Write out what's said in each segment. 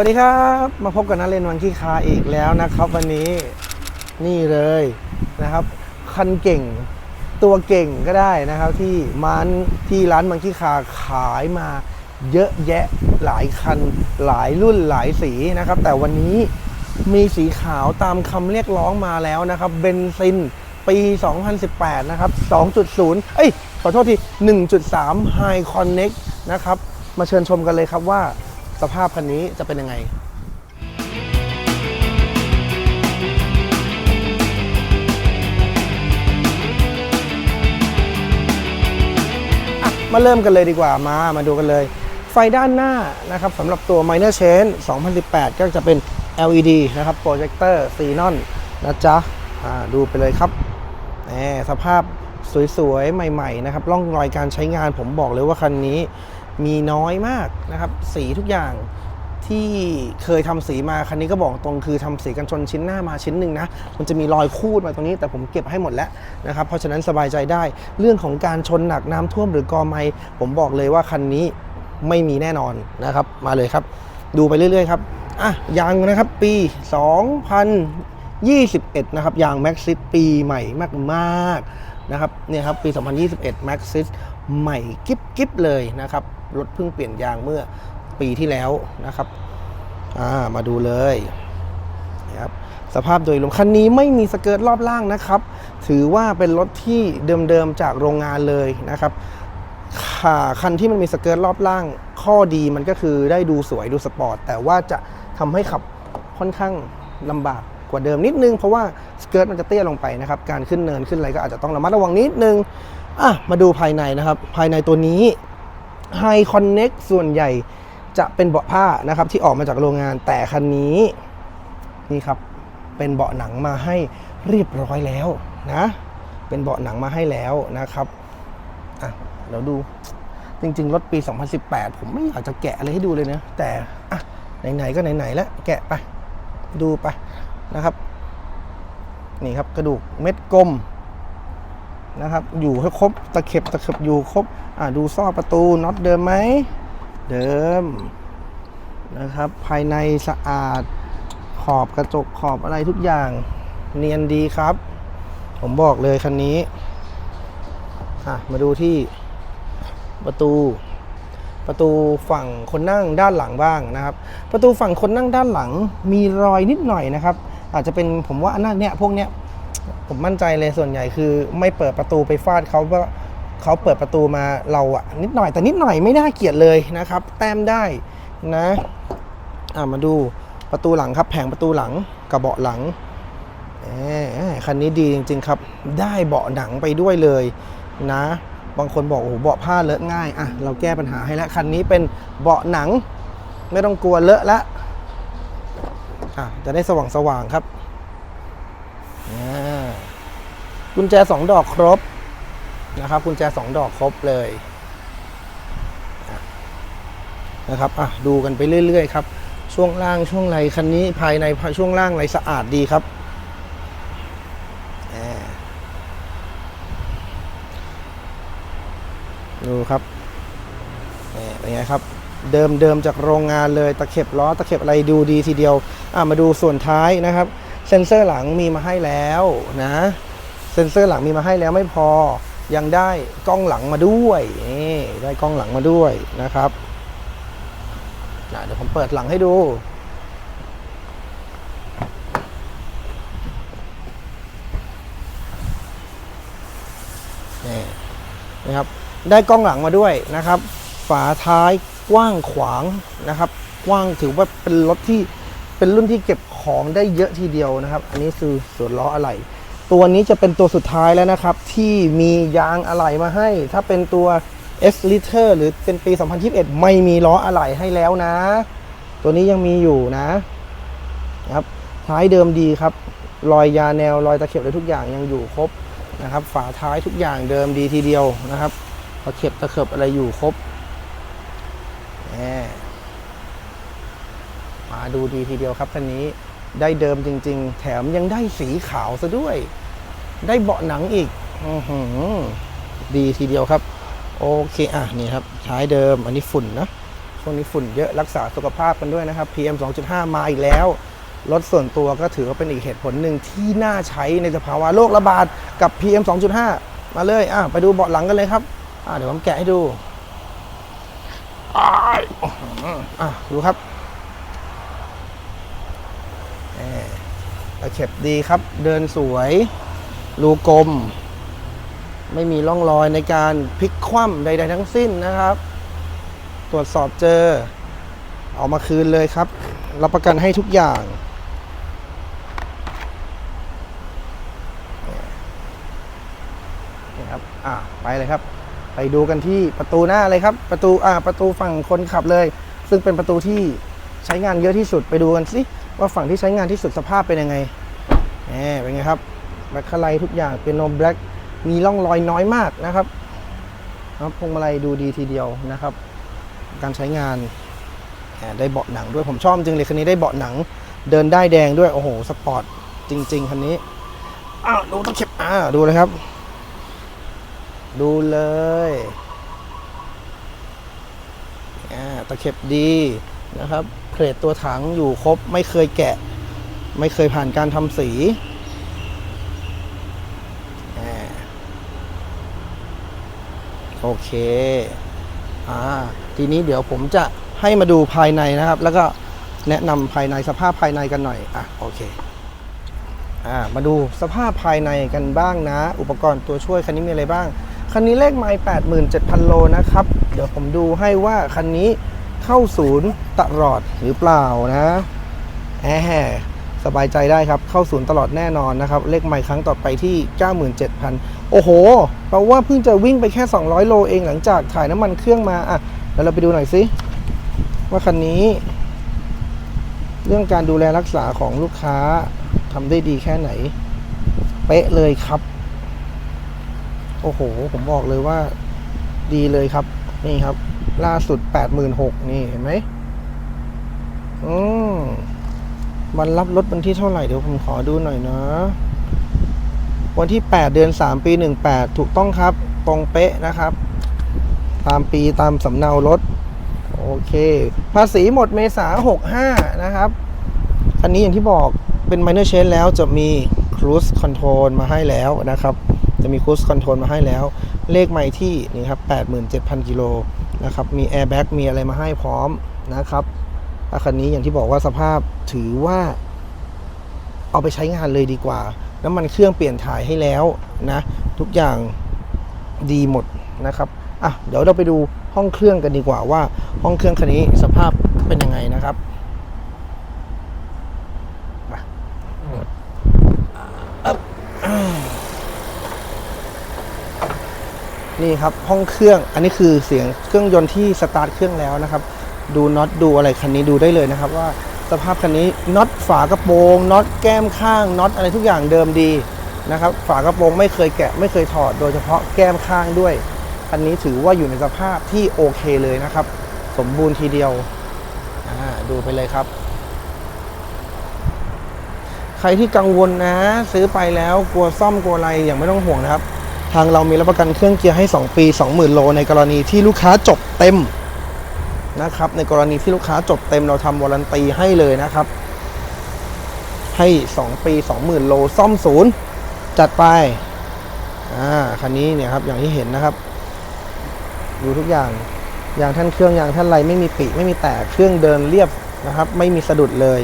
วัสดีครับ มาพบกับนักเรียนวันขี้คาอีกแล้วนะครับ วันนี้นี่เลยนะครับ คันเก่งตัวเก่งก็ได้นะครับ ที่มันที่ร้านมังคีคาขายมาเยอะแยะหลายคันหลายรุ่นหลายสีนะครับ แต่วันนี้มีสีขาวตามคำเรียกร้องมาแล้วนะครับเบนซินปี 2018 นะครับ 2.0 เอ้ย ขอโทษที 1.3 High Connect นะครับ มาเชิญชมกันเลยครับว่า สภาพคันนี้จะเป็นยังไงอะมาเริ่มกันเลยดีกว่ามา มาดูกันเลย ไฟด้านหน้านะครับสำหรับตัว Minor Change 2018 ก็จะเป็น LED นะครับโปรเจคเตอร์ซีนอนนะจ๊ะดูไปเลยครับแหมสภาพสวยๆ ใหม่ ๆ นะครับร่องรอยการใช้งานผมบอกเลยว่าคันนี้ มีน้อยมากนะครับ สีทุกอย่างที่เคยทำสีมาคันนี้ก็บอกตรงคือทำสีกันชนชิ้นหน้ามาชิ้นหนึ่งนะ มันจะมีรอยคูดมาตรงนี้ แต่ผมเก็บให้หมดแล้วนะครับ เพราะฉะนั้นสบายใจได้ เรื่องของการชนหนักน้ำท่วมหรือกอไม้ผมบอกเลยว่าคันนี้ไม่มีแน่นอนนะครับ มาเลยครับ ดูไปเรื่อยๆครับอะยางนะครับปี 2021 นะครับยาง Maxis ปีใหม่มากๆนะครับเนี่ยครับปี 2021 Maxis ใหม่กิ๊บกิบเลยนะครับ รถเพิ่งเปลี่ยนยางเมื่อปีที่แล้วนะครับามาดูเลยนะครับสภาพโดยรวมคันนี้ไม่มีสเกิร์ตรอบล่างนะครับ ถือว่าเป็นรถที่เดิมๆจากโรงงานเลยนะครับค่ะคันที่มันมีสเกิร์ตรอบล่าง ข้อดีมันก็คือได้ดูสวยดูสปอร์ตแต่ว่าจะทำให้ขับค่อนข้างลำบากกว่าเดิมนิดนึง เพราะว่าสเกิร์ตมันจะเตี้ยลงไปนะครับการขึ้นเนินขึ้นอะไรก็อาจจะต้องระมัดระวังนิดนึงอะมาดูภายในนะครับ ภายในตัวนี้ High Connect ส่วนใหญ่จะเป็นเบาะผ้านะครับ ที่ออกมาจากโรงงานแต่คันนี้นี่ครับเป็นเบาะหนังมาให้เรียบร้อยแล้วนะ เป็นเบาะหนังมาให้แล้วนะครับอะเดี๋ยวดูจริง ๆ รถปี 2018 ผมไม่อยากจะแกะอะไรให้ดูเลยนะ แต่อะไหนๆก็ไหนๆแล้วแกะไปดูไปนะครับ นี่ครับกระดูกเม็ดกลม นะครับ อยู่ให้ครบตะเข็บตะเข็บอยู่ครบอะดูซอกประตูน็อตเดิมไหมเดิมนะครับ ภายในสะอาดขอบกระจกขอบอะไรทุกอย่างเนียนดีครับ ผมบอกเลยคันนี้อะมาดูที่ประตูประตูฝั่งคนนั่งด้านหลังบ้างนะครับ ประตูฝั่งคนนั่งด้านหลังมีรอยนิดหน่อยนะครับ อาจจะเป็นผมว่าอันนั้นเนี่ยพวกเนี้ย ผมมั่นใจเลยส่วนใหญ่คือ ไม่เปิดประตูไปฟาดเขาว่าเขาเปิดประตูมาเราอะนิดหน่อยแต่นิดหน่อยไม่น่าเกลียดเลยนะครับ แต้มได้นะอะมาดูประตูหลังครับ แผงประตูหลังกระเบาะหลังคันนี้ดีจริง ๆ ครับ ได้เบาะหนังไปด้วยเลยนะ บางคนบอกโอ้โหเบาะผ้าเลอะง่ายอะเราแก้ปัญหาให้แล้วคันนี้เป็นเบาะหนัง ไม่ต้องกลัวเลอะละอะจะได้สว่างสว่างๆครับอ่า กุญแจสองดอกครบนะครับกุญแจสองดอกครบเลยนะครับอะดูกันไปเรื่อยๆครับ ช่วงล่างช่วงไหลคันนี้ภายในช่วงล่างไหลสะอาดดีครับดูครับนี่เป็นไงครับ เดิมเดิมจากโรงงานเลยตะเข็บล้อตะเข็บอะไรดูดีทีเดียว อะมาดูส่วนท้ายนะครับ เซ็นเซอร์หลังมีมาให้แล้วนะ ซ็นเซอร์หลังมีมาให้แล้วไม่พอยังได้กล้องหลังมาด้วยนี่ได้กล้องหลังมาด้วยนะครับอะเดี๋ยวผมเปิดหลังให้ดูนี่นะครับได้กล้องหลังมาด้วยนะครับ ฝาท้ายกว้างขวางนะครับ กว้างถือว่าเป็นรถที่เป็นรุ่นที่เก็บของได้เยอะทีเดียวนะครับ อันนี้คือส่วนล้ออะไหล่ ตัวนี้จะเป็นตัวสุดท้ายแล้วนะครับ ที่มียางอะไหล่มาให้ ถ้าเป็นตัว S Liter หรือเป็นปี 2021 ไม่มีล้ออะไหล่ให้แล้วนะ ตัวนี้ยังมีอยู่นะครับท้ายเดิมดีครับ รอยยาแนวรอยตะเข็บอะไรทุกอย่างยังอยู่ครบนะครับ ฝาท้ายทุกอย่างเดิมดีทีเดียวนะครับตะเข็บตะเข็บอะไรอยู่ครบมาดูดีทีเดียวครับคันนี้ ได้เดิมจริง ๆ แถมยังได้สีขาวซะด้วย ได้เบาะหนังอีกออดีทีเดียวครับ โอเค อะ นี่ครับท้ายเดิม อันนี้ฝุ่นนะช่วงนี้ฝุ่นเยอะรักษาสุขภาพกันด้วยนะครับ PM 2.5 มาอีกแล้ว รถส่วนตัวก็ถือว่าเป็นอีกเหตุผลหนึ่งที่น่าใช้ในสภาวะโรคระบาดกับ PM 2.5 มาเลย อะ ไปดูเบาะหลังกันเลยครับ อะ เดี๋ยวผมแกะให้ดูอ้ายอะดูครับ ตะเข็บดีครับ เดินสวย รูกลม ไม่มีร่องรอยในการพลิกคว่ำใด ๆ ทั้งสิ้นนะครับ ตรวจสอบเจอ เอามาคืนเลยครับ รับประกันให้ทุกอย่าง นี่ครับ อะ ไปเลยครับ ไปดูกันที่ประตูหน้าเลยครับ ประตู อ่า ประตูฝั่งคนขับเลย ซึ่งเป็นประตูที่ใช้งานเยอะที่สุด ไปดูกันสิ ว่าฝั่งที่ใช้งานที่สุดสภาพเป็นยังไงแหมเป็นไงครับแบล็คไลทุกอย่างเป็นโนแบล็คมีร่องรอยน้อยมากนะครับครับพวงมาลัยดูดีทีเดียวนะครับ การใช้งานได้เบาะหนังด้วยผมชอบจริงเลยคันนี้ได้เบาะหนัง เดินได้แดงด้วยโอ้โหสปอร์ตจริง ๆคันนี้อ้าวดูตะเข็บอ่าดูเลยครับ ดูเลยอ่าตะเข็บดีนะครับ เพลทตัวถังอยู่ครบไม่เคยแกะ ไม่เคยผ่านการทำสีโอเคอ่าทีนี้เดี๋ยวผมจะให้มาดูภายในนะครับ แล้วก็แนะนำภายในสภาพภายในกันหน่อยอะโอเคอ่ามาดูสภาพภายในกันบ้างนะ อุปกรณ์ตัวช่วยคันนี้มีอะไรบ้าง คันนี้เลขไมล์87,000โลนะครับ เดี๋ยวผมดูให้ว่าคันนี้ เข้าศูนย์ตลอดหรือเปล่านะแหมสบายใจได้ครับ เข้าศูนย์ตลอดแน่นอนนะครับ เลขไมล์ครั้งต่อไปที่ 97,000 โอ้โหแปลว่าเพิ่งจะวิ่งไปแค่ 200 โลเองหลังจากถ่ายน้ำมันเครื่องมาอะเดี๋ยวเราไปดูหน่อยสิว่าคันนี้ เรื่องการดูแลรักษาของลูกค้าทำได้ดีแค่ไหน เป๊ะเลยครับ โอ้โห ผมบอกเลยว่า ดีเลยครับ นี่ครับ ล่าสุด86,000นี่เห็นไหมอืมวันรับรถวันที่เท่าไหร่เดี๋ยวผมขอดูหน่อยนะ วันที่8เดือน3ปี18ถูกต้องครับ ตรงเป๊ะนะครับ ตามปีตามสำเนารถ โอเค ภาษีหมดเมษา65นะครับคันนี้อย่างที่บอกเป็น minor change แล้วจะมี cruise control มาให้แล้วนะครับ จะมี cruise control มาให้แล้ว เลขใหม่ที่นี่ครับ87,000กิโลนะครับ มี airbag มีอะไรมาให้พร้อมนะครับคันนี้อย่างที่บอกว่าสภาพถือว่า เอาไปใช้งานเลยดีกว่า น้ำมันเครื่องเปลี่ยนถ่ายให้แล้วนะ ทุกอย่างดีหมดนะครับอะเดี๋ยวเราไปดูห้องเครื่องกันดีกว่าว่า ห้องเครื่องคันนี้สภาพเป็นยังไงนะครับ นี่ครับห้องเครื่องอันนี้คือเสียงเครื่องยนต์ที่สตาร์ทเครื่องแล้วนะครับ ดูน็อตดูอะไรคันนี้ดูได้เลยนะครับ ว่าสภาพคันนี้น็อตฝากระโปรงน็อตแก้มข้างน็อตอะไรทุกอย่างเดิมดีนะครับ ฝากระโปรงไม่เคยแกะไม่เคยถอด โดยเฉพาะแก้มข้างด้วยคันนี้ถือว่าอยู่ในสภาพที่โอเคเลยนะครับ สมบูรณ์ทีเดียวดูไปเลยครับ ใครที่กังวลนะ ซื้อไปแล้วกลัวซ่อมกลัวอะไรอย่างไม่ต้องห่วงนะครับ ทางเรามีรับประกันเครื่องเกียร์ให้ 2 ปี 20,000 โล ในกรณีที่ลูกค้าจบเต็มนะครับ ในกรณีที่ลูกค้าจบเต็มเราทำวารันตีให้เลยนะครับ ให้ 2 ปี 20,000 โล ซ่อมศูนย์ จัดไป อ่า คันนี้เนี่ยครับ อย่างที่เห็นนะครับ ดูทุกอย่าง ยางท่านเครื่องยางท่านไรไม่มีปีไม่มีแตก เครื่องเดินเรียบนะครับ ไม่มีสะดุดเลย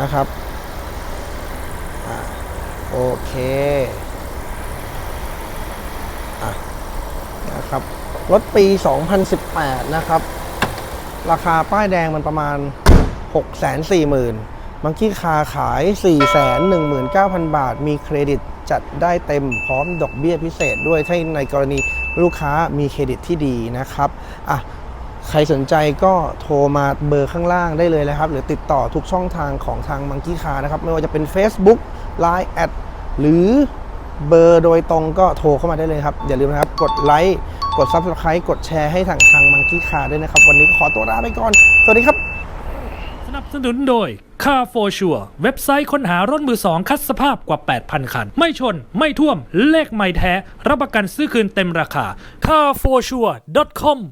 นะครับอโอเค นะค รถปี 2018 นะครับ ราคาป้ายแดงมันประมาณ 640,000มังกี้คาขาย 419,000 บาท มีเครดิตจัดได้เต็มพร้อมดอกเบี้ยพิเศษด้วยถ้าในกรณีลูกค้ามีเครดิตที่ดีนะครับอะใครสนใจก็โทรมาเบอร์ข้างล่างได้เลยนะครับ หรือติดต่อทุกช่องทางของทางมังกี้คานะครับ ไม่ว่าจะเป็น Facebook Line แอดหรือเบอร์โดยตรงก็โทรเข้ามาได้เลยครับ อย่าลืมนะครับ กดไลค์ กด Subscribe กดแชร์ให้ทางทางมังคีคาด้วยนะครับ วันนี้ขอตัวลาไปก่อน สวัสดีครับ สนับสนุนโดย Car for Sure เว็บไซต์ค้นหารถมือสองคัดสภาพกว่า 8,000 คัน ไม่ชน ไม่ท่วม เลขไม่แท้ รับประกันซื้อคืนเต็มราคา carforsure.com